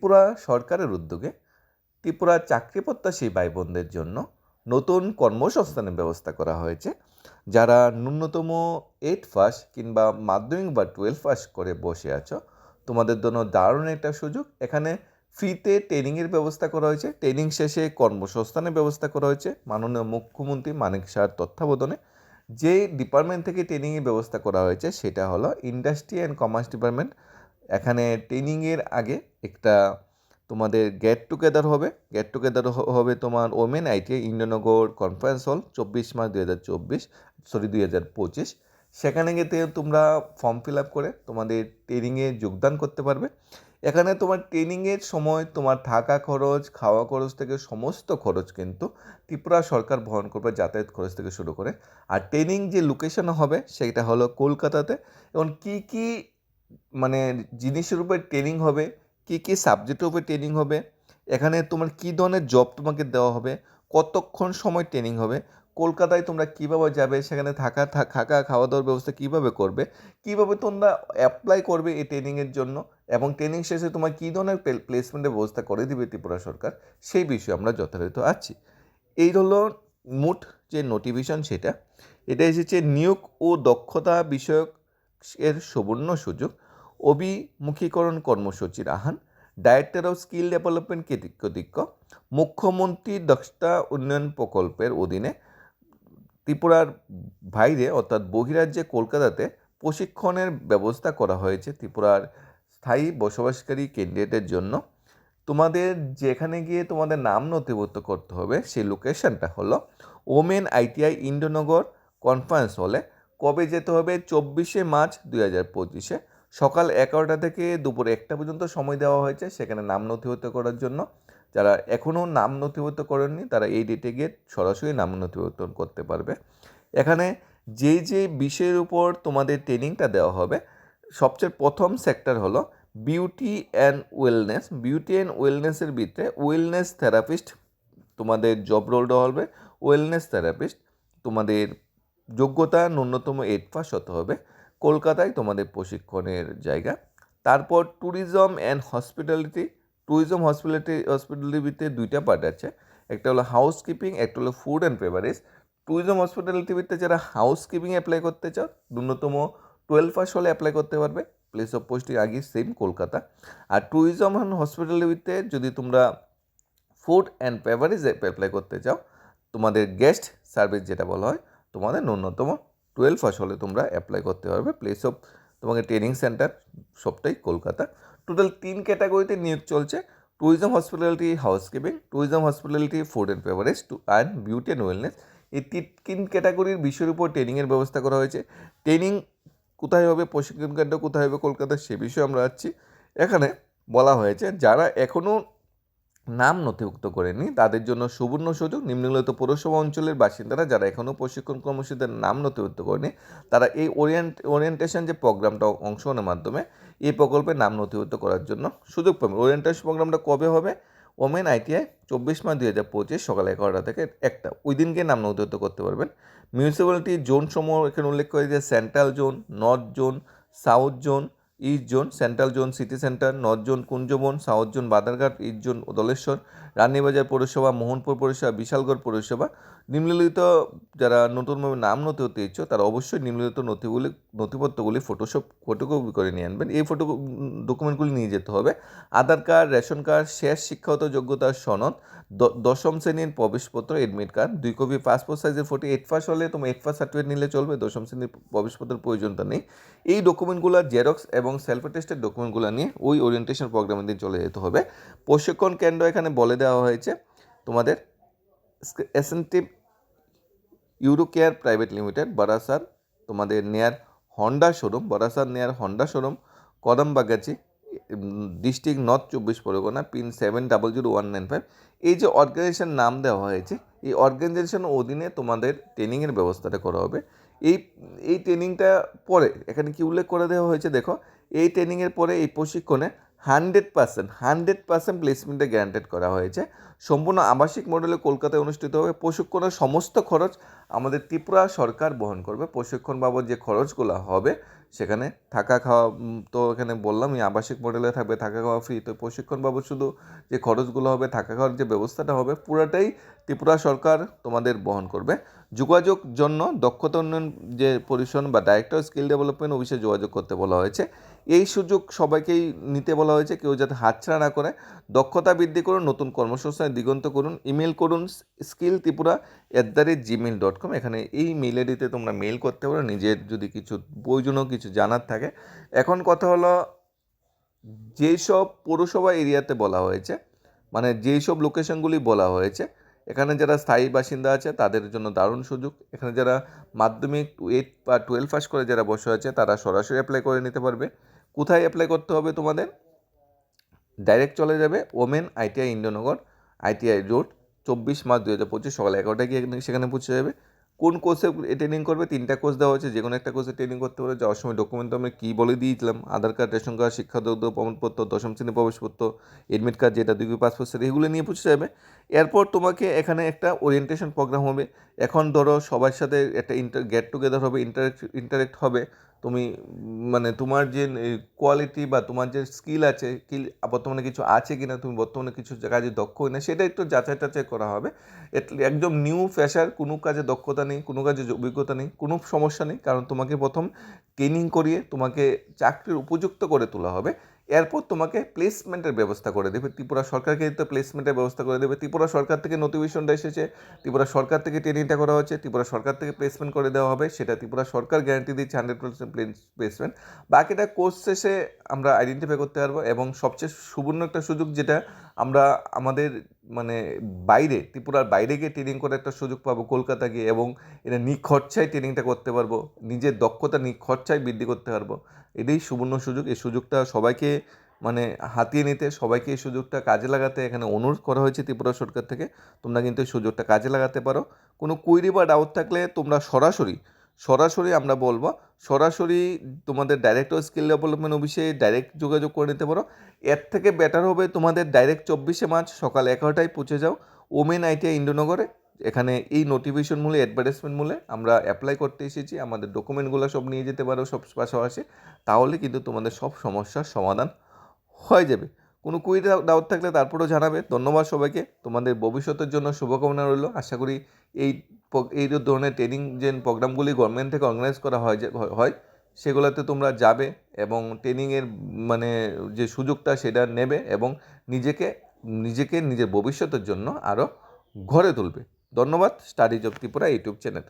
ত্রিপুরা সরকারের উদ্যোগে ত্রিপুরা চাকরি প্রত্যাশী ভাই বোনদের জন্য নতুন কর্মসংস্থানের ব্যবস্থা করা হয়েছে, যারা ন্যূনতম এইট পাস কিংবা মাধ্যমিক বা টুয়েলভ পাস করে বসে আছো। তোমাদের জন্য দারুণ একটা সুযোগ। এখানে ফ্রিতে ট্রেনিংয়ের ব্যবস্থা করা হয়েছে। ট্রেনিং শেষে কর্মসংস্থানের ব্যবস্থা করা হয়েছে। মাননীয় মুখ্যমন্ত্রী মানিক শাহর তত্ত্বাবধানে যে ডিপার্টমেন্ট থেকে ট্রেনিংয়ের ব্যবস্থা করা হয়েছে, সেটা হলো ইন্ডাস্ট্রি অ্যান্ড কমার্স ডিপার্টমেন্ট এখানে ট্রেনিংয়ের আগে একটা তোমাদের গেট টুগেদার হবে। গেট টুগেদার হবে তোমার women ITI Indranagar conference hall চব্বিশ মার্চ দুই হাজার চব্বিশ সরি দুই হাজার পঁচিশ। সেখানে গিয়ে তোমরা ফর্ম ফিল আপ করে তোমাদের ট্রেনিংয়ে যোগদান করতে পারবে। এখানে তোমার ট্রেনিংয়ের সময় তোমার থাকা খরচ, খাওয়া খরচ থেকে সমস্ত খরচ কিন্তু ত্রিপুরা সরকার বহন করবে, যাতায়াত খরচ থেকে শুরু করে। আর ট্রেনিং যে লোকেশন হবে, সেটা হলো কলকাতাতে। এবং কী কী মানে জিনিসের উপর ট্রেনিং হবে, কী কী সাবজেক্টের উপর ট্রেনিং হবে, এখানে তোমার কী ধরনের জব তোমাকে দেওয়া হবে, কতক্ষণ সময় ট্রেনিং হবে, কলকাতায় তোমরা কীভাবে যাবে, সেখানে থাকা থাকা খাওয়া দাওয়ার ব্যবস্থা কীভাবে করবে, কীভাবে তোমরা অ্যাপ্লাই করবে এই ট্রেনিংয়ের জন্য এবং ট্রেনিং শেষে তোমার কী ধরনের প্লেসমেন্টের ব্যবস্থা করে দিবে ত্রিপুরা সরকার, সেই বিষয়ে আমরা যথাযথ আছি। এই হলো মোট যে নোটিফিকেশন সেটা, এটা এসেছে নিয়োগ ও দক্ষতা বিষয়ক এর সুবর্ণ সুযোগ। অভিমুখীকরণ কর্মসূচির আহ্বান ডাইরেক্টর অফ স্কিল ডেভেলপমেন্ট কর্তৃক মুখ্যমন্ত্রী দক্ষতা উন্নয়ন প্রকল্পের অধীনে ত্রিপুরার বাইরে, অর্থাৎ বহিরাজ্যে কলকাতাতে প্রশিক্ষণের ব্যবস্থা করা হয়েছে ত্রিপুরার স্থায়ী বসবাসকারী ক্যান্ডিডেটের জন্য। তোমাদের যেখানে গিয়ে তোমাদের নাম নথিভুক্ত করতে হবে, সেই লোকেশনটা হলো ওমেন আইটিআই ইন্দ্রনগর কনফারেন্স হলে কবে যেতে হবে? চব্বিশে মার্চ দুই হাজার পঁচিশে। সকাল এগারোটা থেকে দুপুর একটা পর্যন্ত সময় দেওয়া হয়েছে সেখানে নাম নথিভুক্ত করার জন্য। যারা এখনও নাম নথিভুক্ত করেননি, তারা এই ডেটে গিয়ে সরাসরি নাম নথিভুক্ত করতে পারবে। এখানে যে যে বিষয়ের উপর তোমাদের ট্রেনিংটা দেওয়া হবে, সবচেয়ে প্রথম সেক্টর হলো beauty and wellness beauty and ওয়েলনেসের ভিতরে ওয়েলনেস থেরাপিস্ট তোমাদের জব রোলটা হবে ওয়েলনেস থেরাপিস্ট তোমাদের যোগ্যতা ন্যূনতম এইট পাস হতে হবে। কলকাতায় তোমাদের প্রশিক্ষণের জায়গা। তারপর tourism and hospitality tourism hospitality হসপিটালিটির ভিতরে দুইটা পার্ট আছে। একটা হলো হাউস কিপিং একটা হলো ফুড অ্যান্ড বেভারেজ ট্যুরিজম হসপিটালিটির ভিতরে যারা হাউস কিপিং অ্যাপ্লাই করতে চাও, ন্যূনতম টুয়েলভ পাস হলে অ্যাপ্লাই করতে পারবে। প্লেস অফ পোস্টিং আগে সেম কলকাতা। আর ট্যুরিজম অ্যান্ড হসপিটালিটিতে যদি তোমরা ফুড অ্যান্ড বেভারেজ অ্যাপ্লাই করতে চাও, তোমাদের গেস্ট সার্ভিস যেটা বলা হয়, তোমাদের ন্যূনতম টুয়েলভ পাস হলে তোমরা অ্যাপ্লাই করতে পারবে। প্লেস অফ তোমাকে ট্রেনিং সেন্টার সবটাই কলকাতা। টোটাল তিন ক্যাটাগরিতে নিয়োগ চলছে। Tourism hospitality housekeeping tourism hospitality food and beverage two and beauty and wellness এই তিন ক্যাটাগরির বিষয়ের উপর ট্রেনিংয়ের ব্যবস্থা করা হয়েছে। ট্রেনিং কোথায় হবে, প্রশিক্ষণ কেন্দ্র কোথায় হবে কলকাতা সে বিষয়ে আমরা আছি এখানে বলা হয়েছে, যারা এখনও নাম নথিভুক্ত করেনি। তাদের জন্য সুবর্ণ সুযোগ নিম্নলিখিত পৌরসভা অঞ্চলের বাসিন্দারা যারা এখনও প্রশিক্ষণ কর্মসূচিতে নাম নথিভুক্ত করেনি, তারা এই ওরিয়েন্ট ওরিয়েন্টেশন যে প্রোগ্রামটা অংশগ্রহণের মাধ্যমে এই প্রকল্পে নাম নথিভুক্ত করার জন্য সুযোগ পাবেন ওরিয়েন্টেশন প্রোগ্রামটা কবে হবে? ওমেন আইটিআই চব্বিশ মার্চ দুই হাজার পঁচিশ সকাল এগারোটা থেকে একটা। ওই দিনকে নাম নথিভুক্ত করতে পারবেন। মিউনিসিপ্যালিটি জোন সমূহ এখানে উল্লেখ করে যে central zone north zone south zone east zone, central zone, city centre, north zone, Kunjaban, south zone, Badharghat east zone, Dhaleshwar Ranibazar পৌরসভা, মোহনপুর পৌরসভা, বিশালগড় পৌরসভা, নিম্নলিখিত যারা নতুনভাবে নাম নথি হতে ইচ্ছ তারা অবশ্যই নিম্নলিখিত নথিগুলি, নথিপত্রগুলি ফটোশপ ফটোকপি করে নিয়ে আনবেন। এই ফটো ডকুমেন্টগুলি নিয়ে যেতে হবে। আধার কার্ড রেশন কার্ড শেষ শিক্ষাগত যোগ্যতার সনদ দশম শ্রেণির প্রবেশপত্র এডমিট কার্ড দুই কপি পাসপোর্ট সাইজের ফটো এইট পাস হলে তোমার এইট পাস সার্টিফিকেট নিলে চলবে, দশম শ্রেণির প্রবেশপত্রের প্রয়োজনটা নেই। এই ডকুমেন্টগুলো জেরক্স এবং সেলফ টেস্টের ডকুমেন্টগুলো নিয়ে ওই ওরিয়েন্টেশন প্রোগ্রামের দিন চলে যেতে হবে। প্রশিক্ষণ কেন্দ্র এখানে বলে দেওয়া হয়েছে তোমাদের SNT euro care private limited Barasat তোমাদের near Honda showroom Barasat near Honda showroom Kadambagachi district north চব্বিশ Pargana pin seven double zero one nine five এই যে অর্গানাইজেশন নাম দেওয়া হয়েছে, এই অর্গানাইজেশনের অধীনে তোমাদের ট্রেনিংয়ের ব্যবস্থাটা করা হবে। এই এই ট্রেনিংটা পরে, এখানে কি উল্লেখ করে দেওয়া হয়েছে দেখো, এই ট্রেনিংয়ের পরে এই প্রশিক্ষণে হান্ড্রেড পার্সেন্ট হান্ড্রেড পার্সেন্ট প্লেসমেন্টে গ্যারান্টেড করা হয়েছে। সম্পূর্ণ আবাসিক মডেলে কলকাতায় অনুষ্ঠিত হবে। প্রশিক্ষণের সমস্ত খরচ আমাদের ত্রিপুরা সরকার বহন করবে। প্রশিক্ষণ বাবদ যে খরচগুলো হবে, সেখানে থাকা খাওয়া তো এখানে বললামই আবাসিক মডেলে থাকবে, থাকা খাওয়া ফ্রি তো প্রশিক্ষণ বাবদ শুধু যে খরচগুলো হবে, থাকা খাওয়ার যে ব্যবস্থাটা হবে, পুরোটাই ত্রিপুরা সরকার তোমাদের বহন করবে। যোগাযোগ জন্য দক্ষতা উন্নয়ন যে পরিশন বা ডাইরেক্টর স্কিল ডেভেলপমেন্ট অফিসে যোগাযোগ করতে বলা হয়েছে। এই সুযোগ সবাইকেই নিতে বলা হয়েছে, কেউ যাতে হাতছাড়া না করে। দক্ষতা বৃদ্ধি করুন, নতুন কর্মসংস্থানে দিগন্ত করুন ইমেল করুন skill Tripura at the rate Gmail dot com এখানে এই মেল আইডিতে তোমরা মেল করতে পারো, নিজের যদি কিছু প্রয়োজনীয় কিছু জানার থাকে। এখন কথা হলো যেই সব পৌরসভা এরিয়াতে বলা হয়েছে মানে যেই সব লোকেশনগুলি বলা হয়েছে এখানে যারা স্থায়ী বাসিন্দা আছে, তাদের জন্য দারুণ সুযোগ। এখানে যারা মাধ্যমিক এইট বা টুয়েলভ পাস করে যারা বসে আছে, তারা সরাসরি অ্যাপ্লাই করে নিতে পারবে। কোথায় অ্যাপ্লাই করতে হবে তোমাদের? ডাইরেক্ট চলে যাবে women ITI Indranagar ITI road চব্বিশ মার্চ দু হাজার পঁচিশ, সকাল এগারোটায় গিয়ে সেখানে পৌঁছে যাবে। কোন কোর্সে ট্রেনিং করবে? তিনটা কোর্স দেওয়া হয়েছে যে কোনো একটা কোর্সে ট্রেনিং করতে পারে। যাওয়ার সময় ডকুমেন্ট আমি কী বলে দিয়েছিলাম? আধার কার্ড রেশন কার্ড শিক্ষাদত্ত প্রমাণপত্র, দশম শ্রেণি প্রবেশপত্র এডমিট কার্ড যেটা, দুই পাসপোর্ট সেট এগুলো নিয়ে পৌঁছে যাবে এরপর তোমাকে এখানে একটা ওরিয়েন্টেশন প্রোগ্রাম হবে। এখন ধরো সবার সাথে একটা ইন্টার গেট টুগেদার হবে ইন্টারেক্ট ইন্টারেক্ট হবে। তুমি মানে তোমার যে কোয়ালিটি বা তোমার যে স্কিল আছে কি বর্তমানে কিছু আছে কি না তুমি বর্তমানে কিছু কাজে দক্ষ না সেটা একটু যাচাই টাচাই করা হবে। একদম নিউ ফ্যাশার কোনো কাজে দক্ষতা নেই, কোনো কাজে অভিজ্ঞতা নেই, কোনো সমস্যা নেই, কারণ তোমাকে প্রথম ট্রেনিং করিয়ে তোমাকে চাকরির উপযুক্ত করে তোলা হবে। এরপর তোমাকে প্লেসমেন্টের ব্যবস্থা করে দেবে। ত্রিপুরা সরকারকে তো প্লেসমেন্টের ব্যবস্থা করে দেবে। ত্রিপুরা সরকার থেকে নোটিফিকেশনটা এসেছে। ত্রিপুরা সরকার থেকে ট্রেনিংটা করা হচ্ছে ত্রিপুরা সরকার থেকে প্লেসমেন্ট করে দেওয়া হবে। সেটা ত্রিপুরা সরকার গ্যারান্টি দিচ্ছে হান্ড্রেড পার্সেন্ট প্লেসমেন্ট বাকিটা কোর্স শেষে আমরা আইডেন্টিফাই করতে পারব এবং সবচেয়ে সুবর্ণ একটা সুযোগ যেটা আমরা আমাদের মানে বাইরে, ত্রিপুরার বাইরে গিয়ে ট্রেনিং করে একটা সুযোগ পাবো কলকাতা গিয়ে এবং এটা নিখরচায় ট্রেনিংটা করতে পারব, নিজের দক্ষতা নিখরচায় বৃদ্ধি করতে পারব। এটাই সুবর্ণ সুযোগ। এই সুযোগটা সবাইকে মানে হাতিয়ে নিতে, সবাইকে এই সুযোগটা কাজে লাগাতে এখানে অনুরোধ করা হয়েছে ত্রিপুরা সরকার থেকে। তোমরা কিন্তু এই সুযোগটা কাজে লাগাতে পারো। কোনো কুইরি বা ডাউট থাকলে তোমরা সরাসরি সরাসরি আমরা বলব, সরাসরি তোমাদের ডাইরেক্টর স্কিল ডেভেলপমেন্ট অফিসে ডাইরেক্ট যোগাযোগ করে নিতে পারো। এর থেকে বেটার হবে তোমাদের ডাইরেক্ট চব্বিশে মার্চ সকাল এগারোটায় পৌঁছে যাও। ওমেন আইটিআই ইন্দ্রনগরে। এখানে এই নোটিফিকেশন মূলে অ্যাডভার্টাইজমেন্ট মূলে আমরা অ্যাপ্লাই করতে এসেছি। আমাদের ডকুমেন্টগুলো সব নিয়ে যেতে পারো সব পাশাপাশি। তাহলে কিন্তু তোমাদের সব সমস্যার সমাধান হয়ে যাবে। কোনো কুই ডাউট থাকলে তারপরেও জানাবে। ধন্যবাদ সবাইকে। তোমাদের ভবিষ্যতের জন্য শুভকামনা রইল। আশা করি এই এই ধরনের ট্রেনিং যে প্রোগ্রামগুলি গভর্নমেন্ট থেকে অর্গানাইজ করা হয় যে, হয় সেগুলোতে তোমরা যাবে এবং ট্রেনিংয়ের মানে যে সুযোগটা সেটা নেবে এবং নিজেকে নিজেকে নিজের ভবিষ্যতের জন্য আরও ঘরে তুলবে। ধন্যবাদ studies of Tripura YouTube channel.